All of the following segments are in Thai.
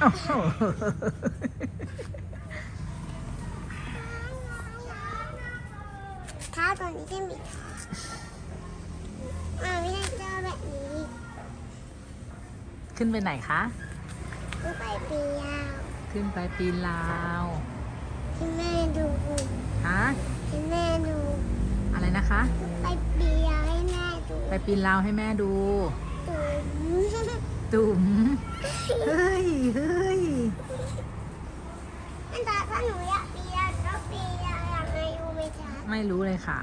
โอ้โหท้าตัวนี้จะมีมาไม่ได้เจอแบบนี้ขึ้นไปไหนคะก็ไปปียาวขึ้นไปปีนลาวที่แม่ดูฮะที่แม่ดู อะไรนะคะ ไปปียาวให้แม่ดู ไปปีนลาวให้แม่ดู ตุ๋มตุ่มเฮ้ยเฮ้ยอันตาถ้าหนูอยากปียาวก็ปียาวอย่างไรยูไหมจ๊ะไม่รู้เลยค่ะ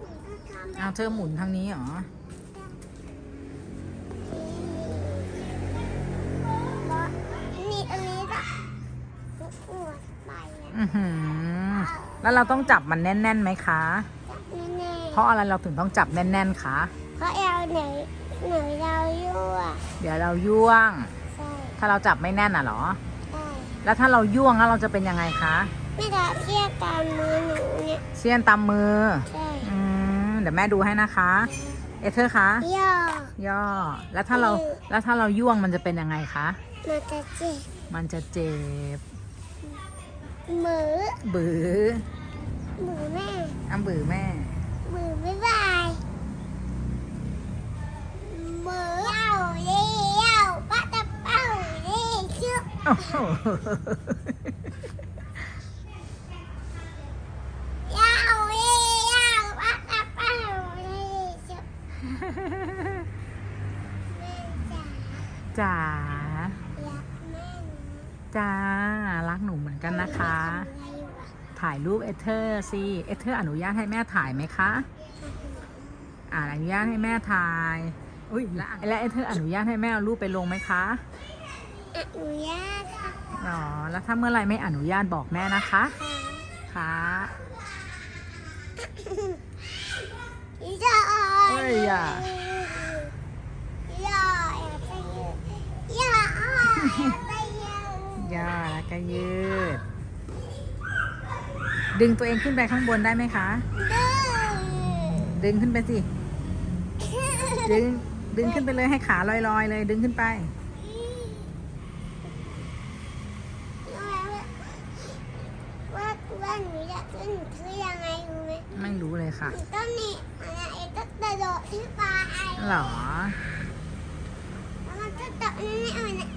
หนูก็ทำแบเอาบเธอหมุนทางนี้เหรอนี่อันนี้ก็อวดไปอะอือหือแล้วเราต้องจับมันแน่นๆไหมคะแน่เพราะอะไรเราถึงต้องจับแน่นๆคะๆเพราะเราหนู หนูเรายั่วเดี๋ยวเราย่วง ใช่ถ้าเราจับไม่แน่นอะเหรอ ใช่แล้วถ้าเราย่วงแล้วเราจะเป็นยังไงคะไม่ได้เทียบตามมือหนูเนี่ยเสี้ยนตามมือ ใช่อืมเดี๋ยวแม่ดูให้นะคะ เอเธอร์คะย่อย่อ แล้วถ้าเราแล้วถ้าเราย่วงมันจะเป็นยังไงคะ มันจะเจ็บมันจะเจ็บมือบือมือแม่อ้ำบือแม่มือบ๊ายบา จ๋าจ๋ารักแม่นะจ้ารักหนูเหมือนกันนะคะทำอะไรอยู่อะถ่ายรูปเอเธอร์สิเอเธอร์อนุญาตให้แม่ถ่ายไหมคะอ่าอนุญาตให้แม่ถ่าย อุ้ยแล้วแล้วเอเธอร์อนุญาตให้แม่เอารูปไปลงไหมคะ อนุญาตค่ะอ๋อ แล้วถ้าเมื่อไหรไม่อนุญาตบอกแม่นะคะ ค่ะย่าเอ้ยอย่าย่าอย่าไปยืดย่าอย่าไปยืดย่าแล้วก็ยืด ดึงตัวเองขึ้นไปข้างบนได้ไหมคะ ดึงขึ้นไปสิ ดึง ดึงขึ้นไปเลยให้ขาลอยๆเลย ดึงขึ้นไป ว่าว่า หนูอยากขึ้นคือยังไงรู้ไหมไม่รู้เลยค่ะ หนูต้องนี่อะไรเองก็กระโดดขึ้นไปหรอ แล้วมันก็ตกนี่เอาเนี่ย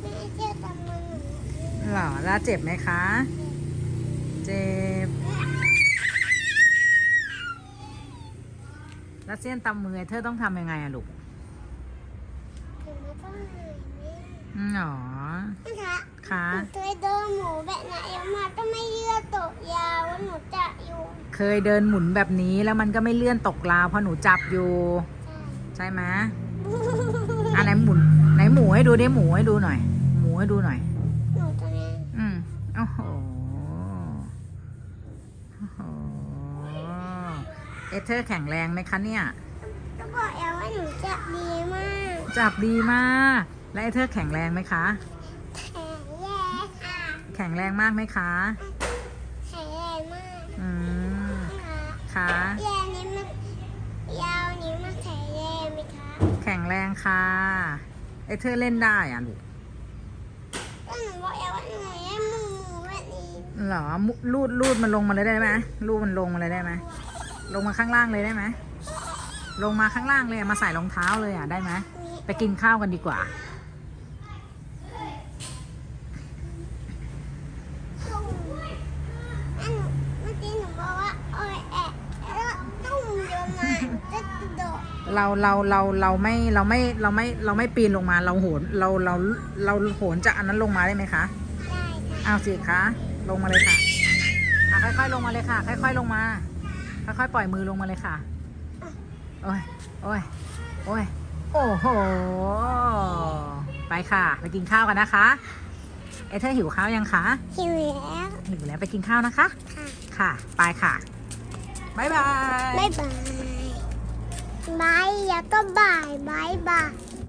แม่เชื่อตามมือหนูหรอแล้วเจ็บไหมคะ เจ็บ แล้วเส้นตำมือเธอต้องทำยังไงอะลูกถึงไม่ต้องเหนื่อยแม่อืมหรอ นะคะ คะหนูเคยเดินหมูแบบไหนมาต้องไม่เยือกตกยาวว่าหนูจะอยู่เคยเดินหมุนแบบนี้แล้วมันก็ไม่เลื่อนตกราวเพราะหนูจับอยู่ ใช่ไหมอะไหนหมุนไหนหมูให้ดูดิหมูให้ดูหน่อย หมูให้ดูหน่อยหนูตัวนี้อืมโอ้โหโอ้โหเอเธอร์แข็งแรงไหมคะเนี่ยก็บอกแล้วว่าหนูจะดีมาก จับดีมาก และเอเธอร์แข็งแรงไหมคะ แข็งแรงค่ะ แข็งแรงมากไหมคะแข็งแรงมากอืมค่ะค่ะยาวนี้มันยาวนี้มันแข็งแรงไหมคะ แข็งแรงค่ะเอเธอร์เล่นได้อะลูกก็หนูบอกแล้วว่าหนูได้หมูแบบนี้เหรอมุรูดรูดมันลงมาเลยได้ไหมรูดมันลงมาเลยได้ไหมลงมาข้างล่างเลยได้ไหมลงมาข้างล่างเลยอะมาใส่รองเท้าเลยอะได้ไหมมีไปกินข้าวกันดีกว่า ตุ่มอันเมื่อกี้หนูบอกว่าโอ้ยแอะแล้วตุ่มโยนมาจะกระโดด เราเราเราเราไม่เราไม่เราไม่เราไม่ปีนลงมาเราโหนเราเราเราโหนจากอันนั้นลงมาได้ไหมคะได้ค่ะเอาสิคะลงมาเลยค่ะอะค่อยๆลงมาเลยค่ะ ค่อย ๆลงมา ค่อยๆปล่อยมือลงมาเลยค่ะโอ้ยโอ้ยโอ้ยโอ้โหไปค่ะ ไปกินข้าวกันนะคะ เอเธอร์หิวข้าวยังคะหิวแล้วหิวแล้วไปกินข้าวนะคะ ค่ะ ค่ะ ไปค่ะ บ๊ายบาย บ๊ายบาย บายแล้วก็บ่ายบายบาย